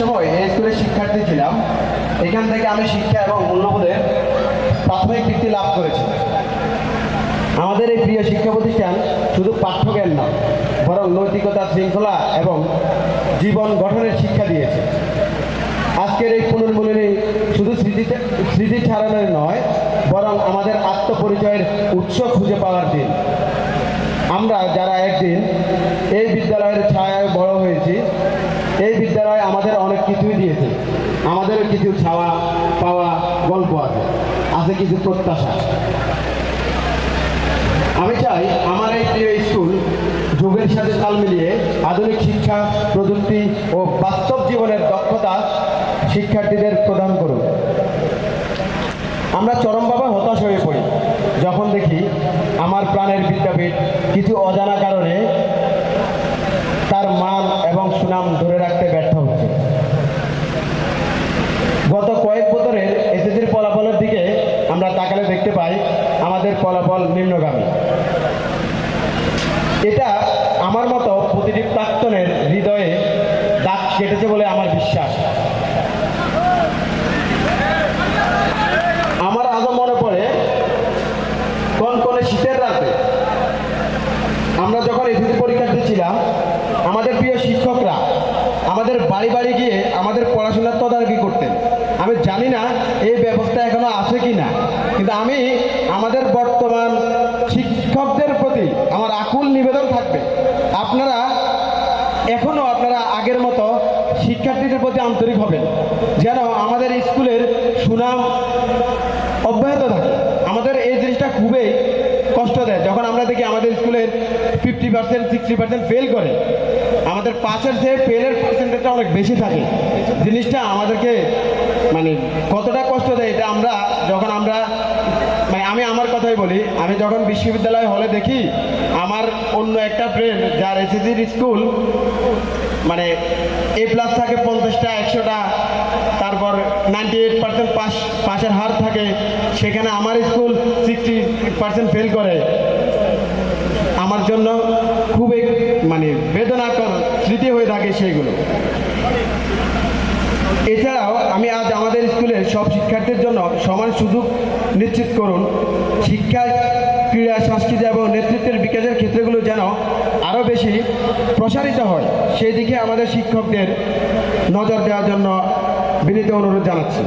একসময় এই স্কুলের শিক্ষার্থী ছিলাম। এখান থেকে আমি শিক্ষা এবং মূল্যবোধের প্রাথমিক বৃত্তি লাভ করেছি। আমাদের এই প্রিয় শিক্ষা প্রতিষ্ঠান শুধু পাঠ্যজ্ঞান নয় বরং নৈতিকতা, শৃঙ্খলা এবং জীবন গঠনের শিক্ষা দিয়েছে। আজকের এই পুনর্মিলনী শুধু স্মৃতিতে, স্মৃতি ছাড়ানোর নয়, বরং আমাদের আত্মপরিচয়ের উৎস খুঁজে পাওয়ার দিন। আমরা যারা একদিন এই বিদ্যালয়ের ছায়ায় বড় হয়েছি এই বিদ্যালয় আমাদের অনেক কিছুই দিয়েছে আমাদেরও কিছু ছাওয়া পাওয়া গল্প আছে আছে কিছু প্রত্যাশা। আমি চাই আমার এই প্রিয় স্কুল যুগের সাথে তাল মিলিয়ে আধুনিক শিক্ষা, প্রযুক্তি ও বাস্তব জীবনের দক্ষতা শিক্ষার্থীদের প্রদান করুক। আমরা চরমভাবে হতাশ হয়ে পড়ি, যখন দেখি আমার প্রাণের বিদ্যাপীঠ কিছু অজানা কারণে তার মান এবং সুনাম ধরে রাখতে ব্যর্থ গত কয়েক বছরের এসএসসির ফলাফলের দিকে আমরা তাকালে দেখতে পাই আমাদের ফলাফল নিম্নগামী। এটা আমার মতো প্রতিটি প্রাক্তনের হৃদয়ে দাগ কেটেছে বলে আমার বিশ্বাস আমার আজও মনে পড়ে কোন কোন শীতের রাতে আমরা যখন এসএসসি পরীক্ষা দিচ্ছিলাম আমাদের প্রিয় শিক্ষকরা আমাদের বাড়ি বাড়ি গিয়ে আমাদের পড়াশোনার তদারকি করতেন আমি জানি না এই ব্যবস্থা এখনও আছে কি না কিন্তু আমি আমাদের বর্তমান শিক্ষকদের প্রতি আমার আকুল নিবেদন থাকবে। আপনারা এখনও আপনারা আগের মতো শিক্ষার্থীদের প্রতি আন্তরিক হবেন, যেন আমাদের স্কুলের সুনাম অব্যাহত থাকে। আমাদের এই জিনিসটা খুবই যখন আমরা দেখি আমাদের স্কুলের fifty percent sixty percent fail করে, আমাদের পাশের যে ফেলের পার্সেন্টেজটা অনেক বেশি থাকে। জিনিসটা আমাদেরকে মানে কতটা কষ্ট দেয় এটা আমরা যখন আমরা মানে আমি আমার কথাই বলি, আমি যখন বিশ্ববিদ্যালয় হলে দেখি আমার অন্য একটা ফ্রেন্ড যার এসএসসির স্কুল মানে এ প্লাস থাকে পঞ্চাশটা, একশোটা, তারপর নাইনটি এইট পার্সেন্ট পাস পাশের হার থাকে, সেখানে আমার স্কুল সিক্সটি পার্সেন্ট ফেল করে। আমার জন্য খুবই মানে বেদনাকর স্মৃতি হয়ে থাকে সেইগুলো। এছাড়াও আমি আজ আমাদের স্কুলের সব শিক্ষার্থীর জন্য সমান সুযোগ নিশ্চিত করুন। শিক্ষা, ক্রীড়া, সংস্কৃতি এবং নেতৃত্বের বিকাশের ক্ষেত্রগুলো যেন আরও বেশি প্রসারিত হয়, সেই দিকে আমাদের শিক্ষকদের নজর দেওয়ার জন্য বিনীত অনুরোধ জানাচ্ছি।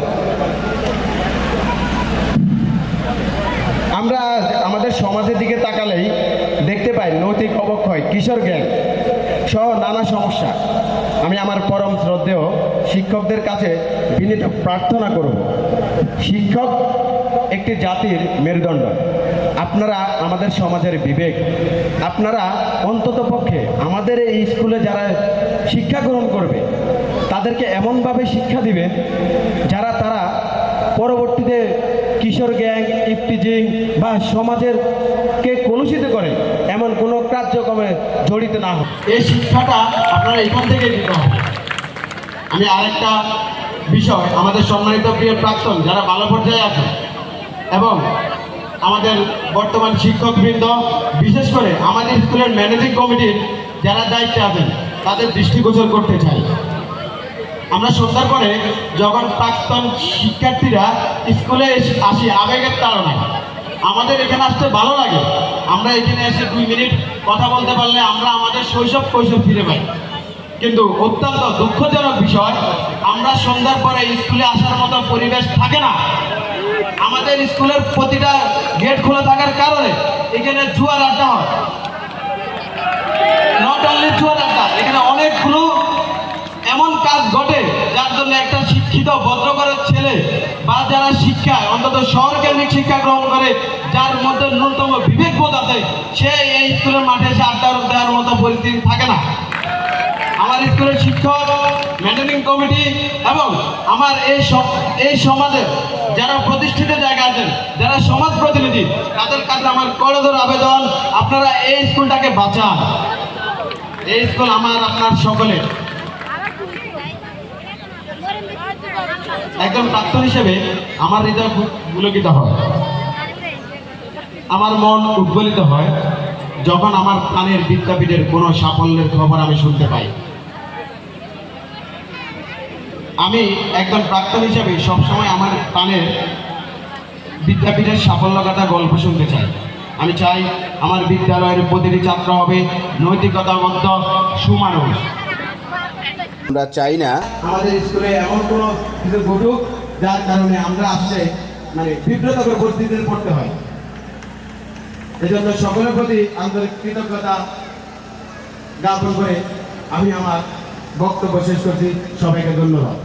আমরা আমাদের সমাজের দিকে তাকালেই দেখতে পাই নৈতিক অবক্ষয়, কিশোর জ্ঞান সহ নানা সমস্যা। আমি আমার পরম শ্রদ্ধেয় শিক্ষকদের কাছে বিনীত প্রার্থনা করব। শিক্ষক একটি জাতির মেরুদণ্ড। আপনারা আমাদের সমাজের বিবেক। আপনারা অন্তত পক্ষে আমাদের এই স্কুলে যারা শিক্ষা গ্রহণ করবে, তাদেরকে এমনভাবে শিক্ষা দিবেন যারা তারা পরবর্তীতে কিশোর গ্যাং ইফটিজিং বা সমাজের কে কলুষিত করে, এমন কোনো কার্যক্রমে জড়িত না হয় এই শিক্ষাটা আপনারা এখান থেকে দিতে হবে। আমি আরেকটা বিষয়, আমাদের সম্মানিত প্রিয় প্রাক্তন, যারা ভালো পর্যায়ে আছে এবং আমাদের বর্তমান শিক্ষকবৃন্দ, বিশেষ করে আমাদের স্কুলের ম্যানেজিং কমিটির যারা দায়িত্বে আছেন, তাদের দৃষ্টিগোচর করতে চাই। আমরা সন্ধ্যার পরে যখন প্রাক্তন শিক্ষার্থীরা স্কুলে আসি, আবেগের তাড়নায়। আমাদের এখানে আসতে ভালো লাগে। আমরা এখানে এসে দুই মিনিট কথা বলতে পারলে আমরা আমাদের শৈশব, কৈশোর ফিরে পাই। কিন্তু অত্যন্ত দুঃখজনক বিষয়, আমরা সন্ধ্যার পরে স্কুলে আসার মতো পরিবেশ থাকে না। আমাদের স্কুলের প্রতিটা গেট খোলা থাকার কারণে এখানে জুয়ার আড্ডা হয়। নট অনলি জুয়ার আড্ডা, এখানে অনেকগুলো এমন কাজ ঘটে যার জন্য একটা শিক্ষিত, ভদ্রঘরের ছেলে বা যারা শিক্ষায়, অন্তত শহর কেন্দ্রিক শিক্ষা গ্রহণ করে, যার মধ্যে ন্যূনতম বিবেকবোধ আছে, সে এই স্কুলের মাঠে এসে আড্ডা দেওয়ার মতো পরিস্থিতি থাকে না। আমার স্কুলের শিক্ষক ম্যানেজিং কমিটি এবং আমার এই এই সমাজের যারা প্রতিষ্ঠিত জায়গা আছেন, যারা সমাজ প্রতিনিধি, তাদের কাছে আমার করজোর আবেদন, আপনারা এই স্কুলটাকে বাঁচান। এই স্কুল আমার, আপনার সকলের। একজন প্রাক্তন হিসেবে আমার হৃদয় খুব পুলকিত হয়। আমার মন উদ্বেলিত হয় যখন আমার প্রাণের বিদ্যাপীঠের কোনো সাফল্যের খবর আমি শুনতে পাই। আমি একজন প্রাক্তন হিসেবে সবসময় আমার প্রাণের বিদ্যাপীঠের সাফল্য কথা গল্প শুনতে চাই। আমি চাই আমার বিদ্যালয়ের প্রতিটি ছাত্র হবে নৈতিকতাবদ্ধ, সুমানুষ। আমরা চাই না। আমাদের স্কুলে এমন কোনো কিছু ঘটুক, যার কারণে আমরা আসলে মানে বিব্রতকর পরিস্থিতিতে পড়তে হয়। এজন্য সকলের প্রতি আন্তরিক কৃতজ্ঞতা জ্ঞাপন করে আমি আমার বক্তব্য শেষ করছি। সবাইকে ধন্যবাদ।